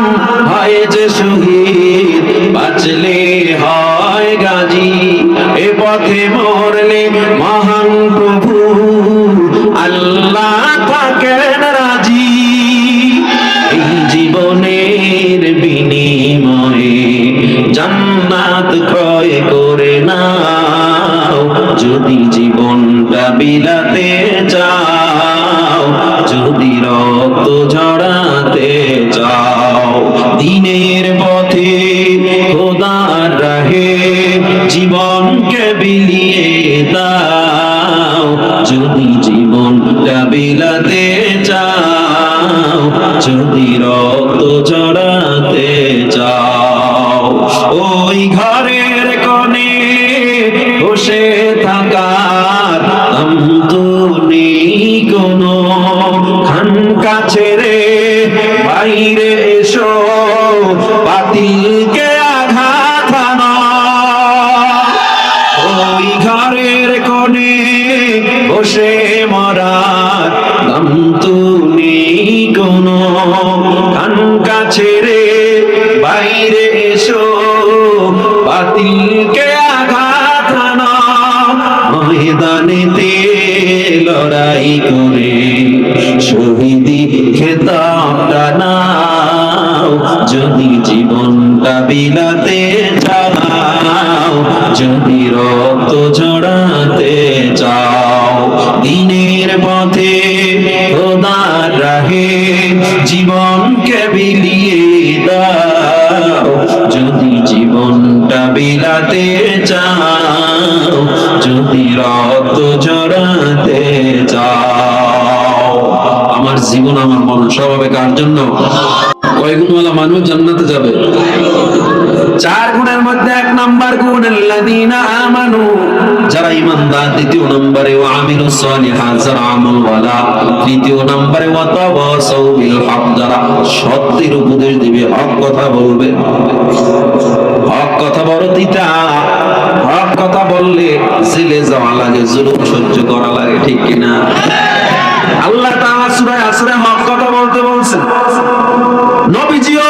নাম যে শহীদ বাঁচলে হয় গাজী, এ পথে মরলে মহান প্রভু। আল্লাহ থাকেন রাজি। এই জীবনের বিনিময়ে জান্নাত ক্রয় করে নাও। যদি জীবনটা বিলাতে চাও, যদি রক্ত ঝরাতে চাও দিনের পথে খোদার রাহে জীবনকে বিলিয়ে দাও। যদি জীবনটা বিলাতে চাও, যদি রক্ত চড়াতে চাও, ওই ঘরের কোণে বসে থাকার নেই কোনো খান কাছে রে, বাইরে এসো। ঘরের কোণে বসে মরার দম তো নেই কোনো কানকা ছেড়ে বাইরে এসো, বাতিলকে আঘাত হানো। ময়দানেতে লড়াই করে শহীদি খেতাবটা নাও যদি জীবনটা বিলাতে চাও যদি রক্ত ঝরাতে চাও, দিনের পথে খোদার রাহে জীবনকে বিলিয়ে দাও। যদি জীবনটা বিলাতে চাও, যদি রক্ত ঝরাতে চাও। আমার জীবন, আমার মন সব কার জন্য? কয় গুণওয়ালা মানুষ জান্নাতে যাবে। চার গুণের মধ্যে এক গুণ আমানু। যারা দ্বিতীয় নম্বরে যারা তৃতীয় নম্বরে, ওয়া তাওয়াসাউ বিল হক যারা সত্যের উপদেশ দিবে, হক কথা বলবে। হক কথা বড় হক কথা বললে জেলে যাওয়া লাগে, জুলুম সহ্য করা লাগে, ঠিক কিনা? আল্লাহ তাআলা সূরা আসরে হক কথা বলতে বলছেন। নবীজিও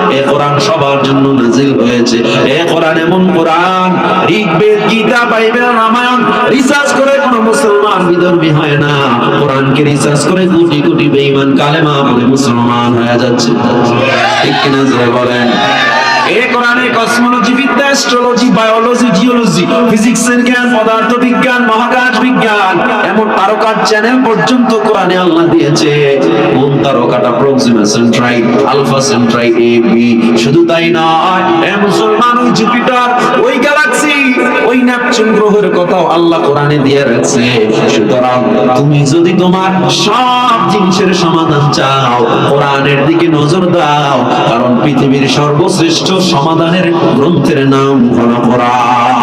এ কোরআন সবার জন্য নাজিল হয়েছে। এ কোরআন এমন Quran Rigveda Gita Bible Ramayana, research করে কোন মুসলমান বিধর্মী হয় না। কোরআনকে রিসার্চ করে কোটি কোটি বেঈমান কালেমা পড়ে মুসলমান হয়ে যাচ্ছে। ঠিক কিনা তারকার চ্যানেল পর্যন্ত কোরআনে আল্লাহ দিয়েছে। কোন তারকাটা Proxima Centauri Alpha Centauri A B শুধু তাই এ মুসলমান ওই জুপিটার ওই গ্যালাক্সি ওই নেপচুন গ্রহের কথাও আল্লাহ কোরআনে দিয়ে সুতরাং তুমি যদি তোমার সব জিনিসের সমাধান চাও, কোরআনের দিকে নজর দাও, কারণ পৃথিবীর সর্বশ্রেষ্ঠ সমাধানের গ্রন্থের নাম হলো কোরআন।